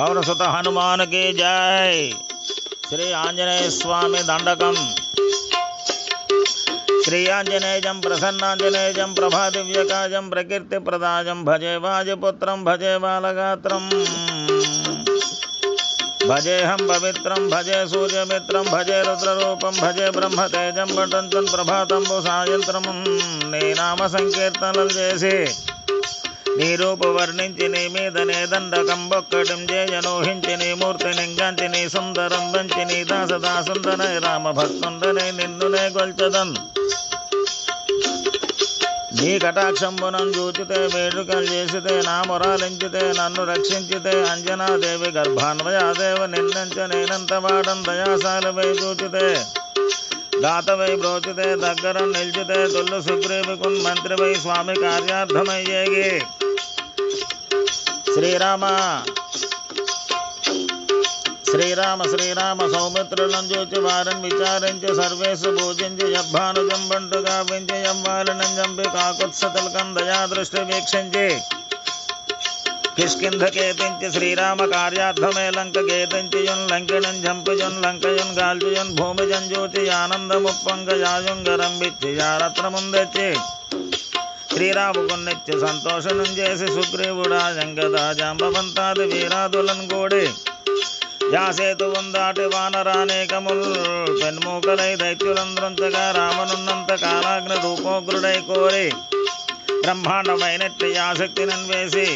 भवन सुत हनुमान के जय श्री आंजनेय स्वामी दंडकम श्री आंजनेयजं प्रसन्नांजनेयजं प्रभादिव्यकाजं प्रकृति प्रदाजं भजे वाजपुत्रं भजे बालगात्रं भजे हम पवित्रं भजे मित्र भजे रुद्ररूपं भजे ब्रह्मतेजं वटन्तं प्रभातं भूषायन्त्रं नेनाम संकीर्तनं जयसे నీ రూపు వర్ణించి నీ మీద నీ దండకం బొక్కడం జయనోహించి నీ మూర్తి నింగంచి నీ సుందరం వంచి నీ దాసదాసుందరై రామ భక్తుండనే నిన్నునే కొల్చదన్ నీ కటాక్షంబునం చూచితే వేడుకలు చేసితే నా మొరాలించితే నన్ను రక్షించితే అంజనాదేవి గర్భాన్వయాదేవి నిన్నంచ నేనంత వాడం దయాశాలపై చూచితే दातम ब्रोचते दगर निलचते सुप्रीम सुग्रीव मंत्र मंत्रिमय स्वामी कार्यार्थमयेगे श्रीराम श्रीराम श्रीराम सौमित्रुलंजुच वारन विचारंच सर्वेश भोजंच यभानुजं बंटु काव्यंच यम्वालनं जंपि काकुत्सतलकं दया दृष्टि वीक्षंच இஸ்கந்தகேந்தி ஸ்ரீராம காரியார்த்தமே லங்ககேந்தி யும் லங்கணம் ஜம்புஜும் லங்கயன் கால்ஜுன் போம்பன் ஜோதி ஆனந்த மபங்க யாகம் கரம் பிச்சி யரத்ரமுன்வெச்சி ஸ்ரீராமு பொன்னெச்சி சந்தோஷணம் செய்து சுக்கிரவேட ஜங்கதா ஜம்பவந்தால் வீராதுலன் கோடி யா சேது வந்தட வனரனே கமல் பென் மூகலை தக்யுலந்தரந்த கராமனந்த காலாக்ன தூபக்ரூடை கோரி ब्रह्माணமினைத் யாகத்தினன் வேசி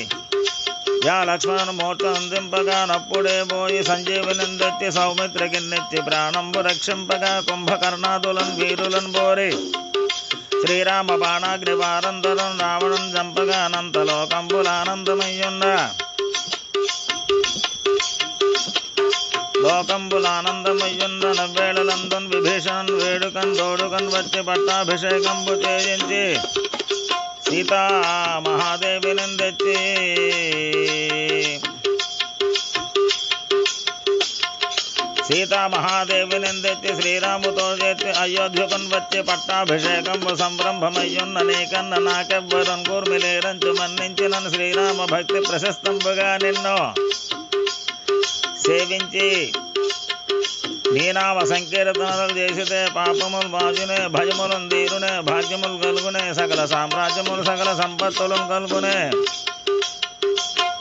యా లక్ష్మణమూర్తందింపగానప్పుడే పోయి సంజీవనిందెత్తి సౌమిత్రకిన్నెత్తి ప్రాణంబు రక్షింపగా కుంభకర్ణాదులన్ వీరులన్ బోరి శ్రీరామ బాణాగ్రి బాణాగ్రివారంతరం రావణం లోకంబుల ఆనందమయ్యుండ వేళలందన్ విభీషణన్ వేడుకన్ తోడుకన్ వచ్చి పట్టాభిషేకంబు చేయించి सीता महादेव नंदते सीता महादेव नंदते श्रीराम तो अयोध्युपन वे पट्टाभिषेक संरंभमुन्नकूर्मी श्रीराम भक्ति प्रशस्त सेवं నీనామ సంకీర్తనలు చేసితే పాపములు బాజునే భయములు దీనునే భాగ్యములు కలుగునే సకల సామ్రాజ్యములు సకల సంపత్తులు కలుగునే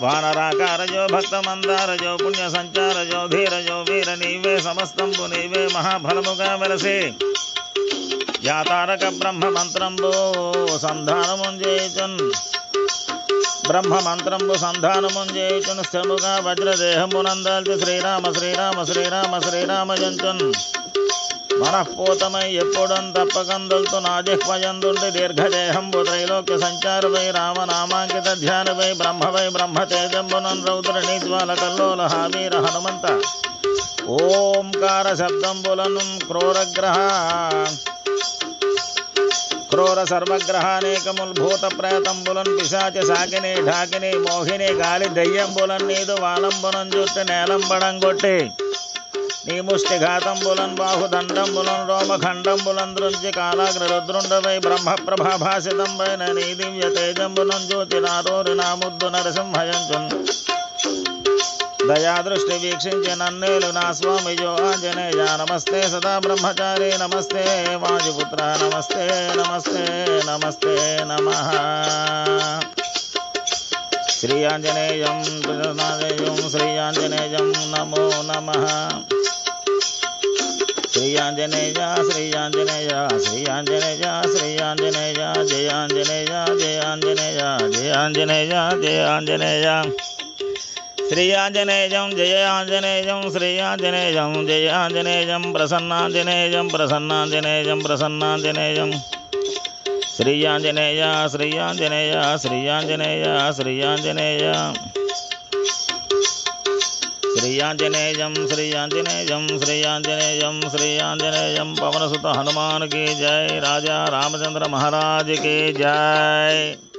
వానరాకారజో భక్తమందారజో పుణ్య సంచారజో ధీరజో వీర నీవే సమస్తంబు నీవే మహాఫలముగా వెలసి జాతారక బ్రహ్మ మంత్రంబో సంధానముం చేయుచున్ బ్రహ్మ మంత్రము సంధానము చేయుచును స్థముగా వజ్రదేహమునందాల్చి శ్రీరామ శ్రీరామ శ్రీరామ శ్రీరామ జంచున్ మనఃపూతమై ఎప్పుడన్ తప్పకందులతో నాజిహ్వయందుండి దీర్ఘదేహం త్రైలోక్య సంచారమై రామనామాంకిత ధ్యానమై బ్రహ్మవై బ్రహ్మ తేజంబునన్ రౌద్ర నిజ్వాల కల్లోల హావీర హనుమంత ఓంకార శబ్దంబులను క్రూరగ్రహ క్రూర సర్వగ్రహానేకముల్భూత ప్రేతంబులన్ పిశాచ సాకిని ఢాకిని మోహిని గాలి దయ్యంబులన్ నీదు వాలంబులన్ చుట్టి నేలంబడం కొట్టి నీ ముష్టిఘాతంబులన్ బాహుదండంబులన్ రోమఖండంబులన్ దృంజి కాలాగ్రరుద్రుండవై బ్రహ్మప్రభాభాసితంబైన నీ దివ్య జ్యోతి జ్యోతినారోరి నా ముద్దు నరసింహయంచున్ दया दृष्टि वीक्षिंच दयादृष्टिवीक्षिञ्चनन्नेलु न स्वामिजो आञ्जनेया नमस्ते सदा ब्रह्मचारी नमस्ते वाजपुत्र नमस्ते नमस्ते नमस्ते नमः श्री आञ्जनेयं प्रजनादेयं श्री आञ्जनेयं नमो नमः श्री आञ्जनेया श्री आञ्जनेया श्री आञ्जनेया श्री आञ्जनेया जय आञ्जनेया जय आञ्जनेया जय आञ्जनेया जय आञ्जनेया श्री आंजनेयम जय आंजनेयम श्री आंजनेयम जय आंजनेयम प्रसन्नांजनेयम प्रसन्नांजनेयम प्रसन्नांजनेयम श्री आंजनेय श्री आंजनेय श्री आंजनेय श्री आंजनेय श्री आंजनेयम श्री आंजनेयम श्री आंजनेयम श्री आंजनेयम पवनसुत हनुमान की जय राजा रामचंद्र महाराज की जय